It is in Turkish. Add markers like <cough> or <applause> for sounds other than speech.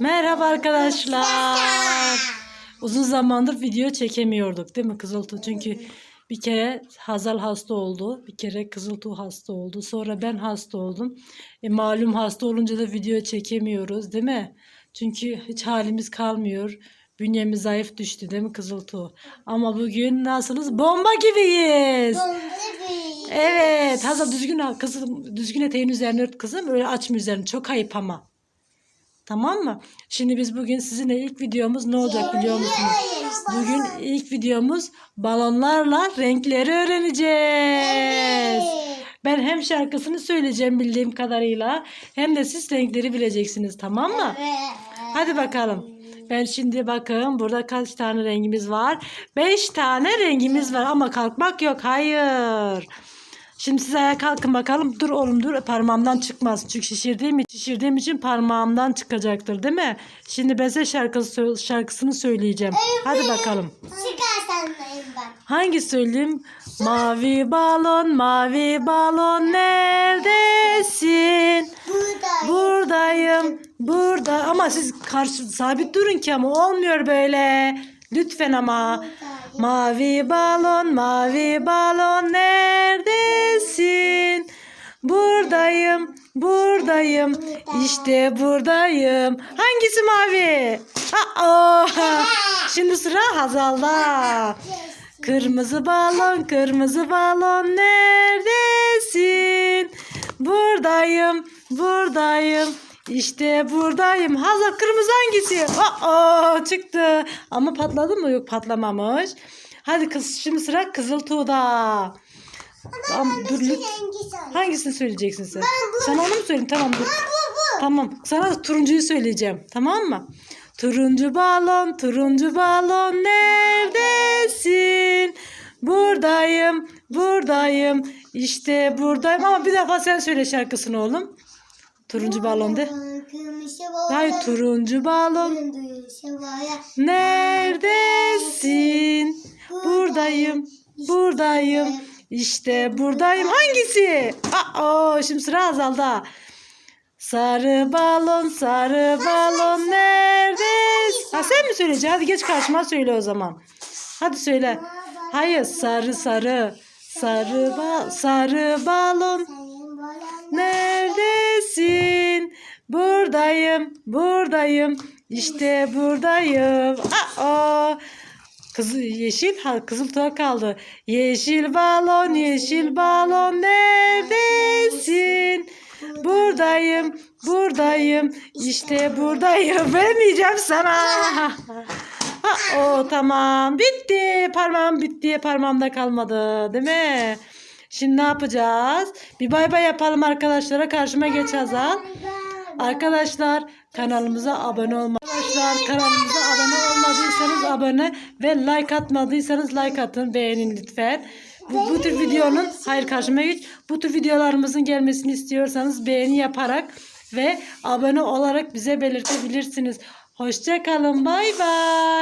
Merhaba arkadaşlar. Uzun zamandır video çekemiyorduk değil mi Kızıltuğ? Çünkü bir kere Hazal hasta oldu. Bir kere Kızıltuğ hasta oldu. Sonra ben hasta oldum. E, malum hasta olunca da video çekemiyoruz değil mi? Çünkü hiç halimiz kalmıyor. Bünyemiz zayıf düştü değil mi Kızıltuğ? Ama bugün nasılız? Bomba gibiyiz. Evet. Hazal düzgün al kızım. Düzgün eteğin üzerine ört kızım. Öyle açma üzerini. Çok ayıp ama. Tamam mı? Şimdi biz bugün sizinle ilk videomuz ne olacak biliyor musunuz? Bugün ilk videomuz balonlarla renkleri öğreneceğiz. Ben hem şarkısını söyleyeceğim bildiğim kadarıyla hem de siz renkleri bileceksiniz tamam mı? Hadi bakalım. Ben şimdi bakın burada kaç tane rengimiz var? Beş tane rengimiz var ama kalkmak yok. Hayır. Şimdi siz ayağa kalkın bakalım. Dur oğlum dur parmağımdan çıkmaz. Çünkü şişirdiğim, için- şişirdiğim için parmağımdan çıkacaktır değil mi? Şimdi ben size şarkısı, şarkısını söyleyeceğim. Hadi bakalım. Çıkarsan ben? Hangi söyleyeyim? Mavi balon, mavi balon neredesin? Burada. Buradayım, burada. Ama siz karşı sabit durun ki ama olmuyor böyle. Lütfen ama. Mavi balon, mavi balon neredesin? Buradayım, buradayım. İşte buradayım. Hangisi mavi? Aa, şimdi sıra Hazal'da. Kırmızı balon, kırmızı balon neredesin? Buradayım, buradayım. İşte buradayım. Hazal kırmızı hangisi? Aa, çıktı. Ama patladı mı? Yok patlamamış. Hadi kız şimdi sıra Kızıltuğ'da. Tamam, dur. Hangisini söyleyeceksin sen? Sen onu mu söyleyeyim? Tamam dur. Tamam. Sana turuncuyu söyleyeceğim. Tamam mı? Turuncu balon, turuncu balon neredesin? Buradayım, buradayım. İşte buradayım. Ama bir defa sen söyle şarkısını oğlum. Turuncu balon de. Hayır turuncu balon. Neredesin? Buradayım, buradayım. İşte buradayım. Hangisi? Aa, şimdi sıra Hazal'da. Sarı balon, sarı balon neredesin? Ha, sen mi söyleyeceksin? Hadi geç karşıma söyle o zaman. Hadi söyle. Hayır, sarı sarı. Sarı ba sarı balon. Buradayım, buradayım. İşte buradayım. Aa, kızı yeşil ha kızıl tuğa kaldı. Yeşil balon, yeşil balon neredesin? Buradayım, buradayım. İşte buradayım. <laughs> Vermeyeceğim sana. <laughs> Ha, o tamam. Bitti. Parmağım bitti. Parmağımda kalmadı. Değil mi? Şimdi ne yapacağız? Bir bay bay yapalım arkadaşlara. Karşıma geç Hazal. Arkadaşlar kanalımıza abone olmayı Arkadaşlar kanalımıza abone olmadıysanız abone ve like atmadıysanız like atın. Beğenin lütfen. Bu, bu tür videonun hayır karşıma geç. Bu tür videolarımızın gelmesini istiyorsanız beğeni yaparak ve abone olarak bize belirtebilirsiniz. Hoşçakalın. Bay bay.